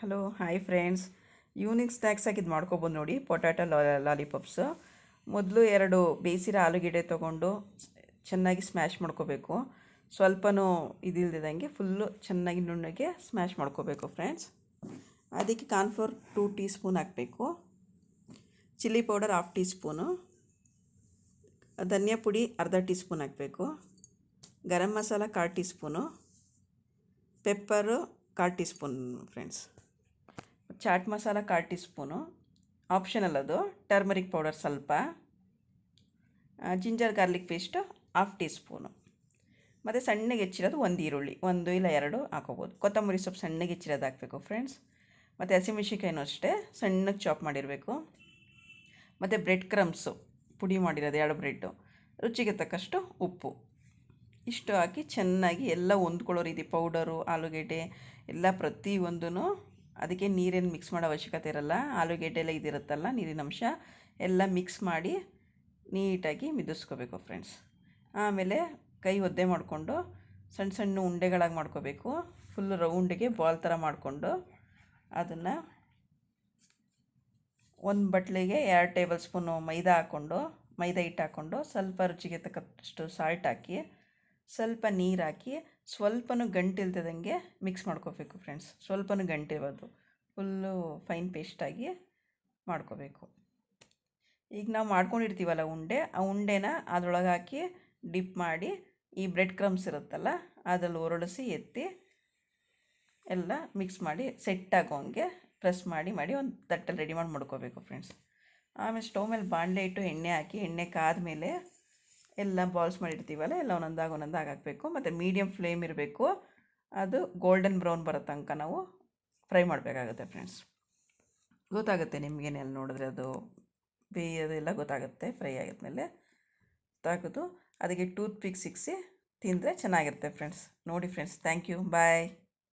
Hello hi friends unique snacks ಆಗಿದ್ದು ಮಾಡ್ಕೋಬೋದು ನೋಡಿ. ಪೊಟ್ಯಾಟೊ ಲಾಲಿಪಾಪ್ಸು ಮೊದಲು ಎರಡು ಬೇಯಿಸಿರೋ ಆಲೂಗೆಡ್ಡೆ ತೊಗೊಂಡು ಚೆನ್ನಾಗಿ ಸ್ಮ್ಯಾಶ್ ಮಾಡ್ಕೋಬೇಕು. ಸ್ವಲ್ಪನೂ ಇದಿಲ್ದಿದಂಗೆ ಫುಲ್ಲು ಚೆನ್ನಾಗಿ ನುಣ್ಣಗೆ ಸ್ಮ್ಯಾಶ್ ಮಾಡ್ಕೋಬೇಕು ಫ್ರೆಂಡ್ಸ್ ಅದಕ್ಕೆ ಕಾರ್ನ್ಫ್ಲೋರ್ ಟೂ ಟೀ ಸ್ಪೂನ್ ಹಾಕಬೇಕು. Chilli powder half teaspoon ಧನಿಯಾ ಪುಡಿ ಅರ್ಧ ಟೀ ಸ್ಪೂನ್ ಹಾಕಬೇಕು. ಗರಂ ಮಸಾಲ ಕಾಲು ಟೀ ಸ್ಪೂನು ಪೆಪ್ಪರು ಕಾಲು teaspoon friends chaat masala ಕಾಲು ಟೀ ಸ್ಪೂನು ಆಪ್ಷನಲ್ ಅದು ಟರ್ಮರಿಕ್ ಪೌಡರ್ ಸ್ವಲ್ಪ ginger garlic paste half teaspoon ಮತ್ತು ಸಣ್ಣಗೆ ಹೆಚ್ಚಿರೋದು ಒಂದು ಈರುಳ್ಳಿ, ಒಂದು ಇಲ್ಲ ಎರಡು ಹಾಕೋಬೋದು. ಕೊತ್ತಂಬರಿ ಸೊಪ್ಪು ಸಣ್ಣಗೆ ಹೆಚ್ಚಿರೋದು ಹಾಕಬೇಕು ಫ್ರೆಂಡ್ಸ್ ಮತ್ತು ಹಸಿಮೆಣ್ಸಿನ್ಕಾಯಿನೂ ಅಷ್ಟೇ, ಸಣ್ಣಗೆ ಚಾಪ್ ಮಾಡಿರಬೇಕು. ಮತ್ತು ಬ್ರೆಡ್ ಕ್ರಮ್ಸು ಪುಡಿ ಮಾಡಿರೋದು ಎರಡು ಬ್ರೆಡ್ಡು ರುಚಿಗೆ ತಕ್ಕಷ್ಟು ಉಪ್ಪು. ಇಷ್ಟು ಹಾಕಿ ಚೆನ್ನಾಗಿ ಎಲ್ಲ ಹೊಂದ್ಕೊಳ್ಳೋ ರೀತಿ ಪೌಡರು ಆಲೂಗೆಡ್ಡೆ, ಎಲ್ಲ ಪ್ರತಿಯೊಂದೂ ಅದಕ್ಕೆ ನೀರೇನು ಮಿಕ್ಸ್ ಮಾಡೋ ಅವಶ್ಯಕತೆ ಇರಲ್ಲ. ಆಲೂಗೆಡ್ಡೆ ಎಲ್ಲ ಇದಿರುತ್ತಲ್ಲ, ನೀರಿನ ಅಂಶ. ಎಲ್ಲ ಮಿಕ್ಸ್ ಮಾಡಿ ನೀಟಾಗಿ ಮಿದಿಸ್ಕೋಬೇಕು ಫ್ರೆಂಡ್ಸ್ ಆಮೇಲೆ ಕೈ ಒದ್ದೆ ಮಾಡಿಕೊಂಡು ಸಣ್ಣ ಸಣ್ಣ ಉಂಡೆಗಳಾಗಿ ಮಾಡ್ಕೋಬೇಕು. ಫುಲ್ ರೌಂಡಿಗೆ ಬಾಲ್ ಥರ ಮಾಡಿಕೊಂಡು ಅದನ್ನು ಒಂದು ಬಟ್ಲಿಗೆ ಎರಡು ಟೇಬಲ್ ಸ್ಪೂನು ಮೈದಾ ಹಾಕ್ಕೊಂಡು ಮೈದಾ ಹಿಟ್ಟು ಹಾಕ್ಕೊಂಡು ಸ್ವಲ್ಪ ರುಚಿಗೆ ತಕ್ಕಷ್ಟು ಸಾಲ್ಟ್ ಹಾಕಿ ಸ್ವಲ್ಪ ನೀರು ಹಾಕಿ ಸ್ವಲ್ಪನೂ ಗಂಟಿಲ್ದಂಗೆ ಮಿಕ್ಸ್ ಮಾಡ್ಕೋಬೇಕು ಫ್ರೆಂಡ್ಸ್ ಸ್ವಲ್ಪನೂ ಗಂಟಿರೋದು ಫುಲ್ಲು ಫೈನ್ ಪೇಸ್ಟಾಗಿ ಮಾಡ್ಕೋಬೇಕು. ಈಗ ನಾವು ಮಾಡ್ಕೊಂಡಿರ್ತೀವಲ್ಲ ಉಂಡೆ, ಆ ಉಂಡೆನ ಅದ್ರೊಳಗೆ ಹಾಕಿ ಡಿಪ್ ಮಾಡಿ ಈ ಬ್ರೆಡ್ ಕ್ರಮ್ಸ್ ಇರುತ್ತಲ್ಲ, ಅದ್ರಲ್ಲಿ ಒರಳಿಸಿ ಎತ್ತಿ ಎಲ್ಲ ಮಿಕ್ಸ್ ಮಾಡಿ ಸೆಟ್ ಆಗೋಂಗೆ ಪ್ರೆಸ್ ಮಾಡಿ ಮಾಡಿ ಒಂದು ತಟ್ಟಲ್ಲಿ ರೆಡಿ ಮಾಡಿ ಮಾಡ್ಕೋಬೇಕು ಫ್ರೆಂಡ್ಸ್ ಆಮೇಲೆ ಸ್ಟೌ ಮೇಲೆ ಬಾಣಲೆ ಇಟ್ಟು ಎಣ್ಣೆ ಹಾಕಿ, ಎಣ್ಣೆ ಕಾದ್ಮೇಲೆ ಎಲ್ಲ ಬಾಲ್ಸ್ ಮಾಡಿರ್ತೀವಲ್ಲ, ಎಲ್ಲ ಒಂದೊಂದಾಗ ಒಂದೊಂದಾಗ ಹಾಕಬೇಕು. ಮತ್ತು ಮೀಡಿಯಮ್ ಫ್ಲೇಮ್ ಇರಬೇಕು. ಅದು ಗೋಲ್ಡನ್ ಬ್ರೌನ್ ಬರೋ ತನಕ ನಾವು ಫ್ರೈ ಮಾಡಬೇಕಾಗುತ್ತೆ ಫ್ರೆಂಡ್ಸ್ ಗೊತ್ತಾಗುತ್ತೆ ನಿಮಗೇನೆಲ್ಲ ನೋಡಿದ್ರೆ ಅದು ಬೇಯೋದೆಲ್ಲ ಗೊತ್ತಾಗುತ್ತೆ ಫ್ರೈ ಆಗಿದ್ಮೇಲೆ ತೆಗೆದು ಅದಕ್ಕೆ ಟೂತ್ ಪಿಕ್ ಸಿಕ್ಕಿಸಿ ತಿಂದರೆ ಚೆನ್ನಾಗಿರುತ್ತೆ ಫ್ರೆಂಡ್ಸ್ ನೋಡಿ ಫ್ರೆಂಡ್ಸ್ ಥ್ಯಾಂಕ್ ಯು ಬಾಯ್